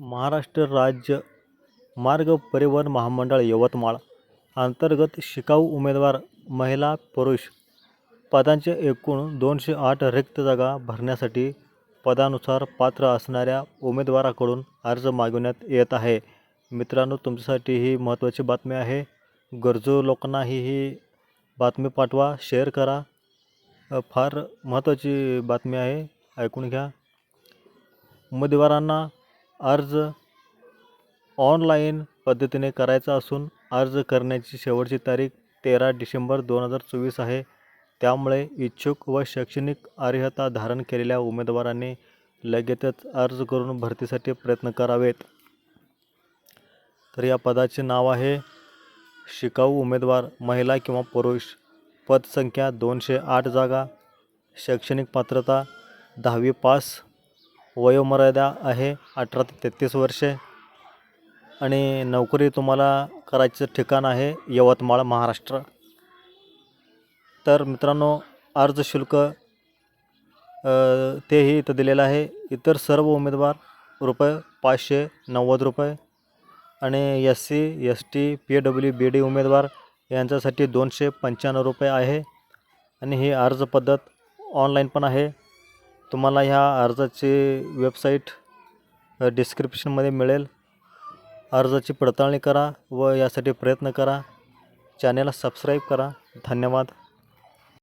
महाराष्ट्र राज्य मार्ग परिवहन महामंडळ यवतमाळ अंतर्गत शिकाऊ उमेदवार महिला पुरुष पदांचे एकूण दोनशे आठ रिक्त जागा भरण्यासाठी पदानुसार पात्र असणाऱ्या उमेदवाराकडून अर्ज मागवण्यात येत आहे. मित्रांनो तुमच्यासाठी ही महत्त्वाची बातमी आहे. गरजू लोकांनाही ही बातमी पाठवा शेअर करा. फार महत्त्वाची बातमी आहे. ऐकून घ्या. उमेदवारांना अर्ज ऑनलाईन पद्धतीने करायचा असून अर्ज करण्याची शेवटची तारीख तेरा डिसेंबर दोन हजार चोवीस आहे. त्यामुळे इच्छुक व शैक्षणिक अर्हता धारण केलेल्या उमेदवारांनी लगेचच अर्ज करून भरतीसाठी प्रयत्न करावेत. तर या पदाचे नाव आहे शिकाऊ उमेदवार महिला किंवा पुरुष. पदसंख्या दोनशे आठ जागा शैक्षणिक पात्रता दहावी पास वयोमर्यादा आहे अठरा ते तेहतीस वर्षे. आणि नोकरी तुम्हाला करायचं ठिकाण आहे यवतमाळ महाराष्ट्र. तर मित्रांनो अर्ज शुल्क तेही इथं दिलेलं आहे. इतर सर्व उमेदवार रुपये पाचशे नव्वद रुपये आणि S C S T P W B D उमेदवार यांच्यासाठी दोनशे पंच्याण्णव रुपये आहे. आणि ही अर्ज पद्धत ऑनलाईन पण आहे. तुम्हाला ह्या अर्जाची वेबसाईट डिस्क्रिप्शनमध्ये मिळेल. अर्जाची पडताळणी करा व यासाठी प्रयत्न करा. चॅनेलला सबस्क्राईब करा. धन्यवाद.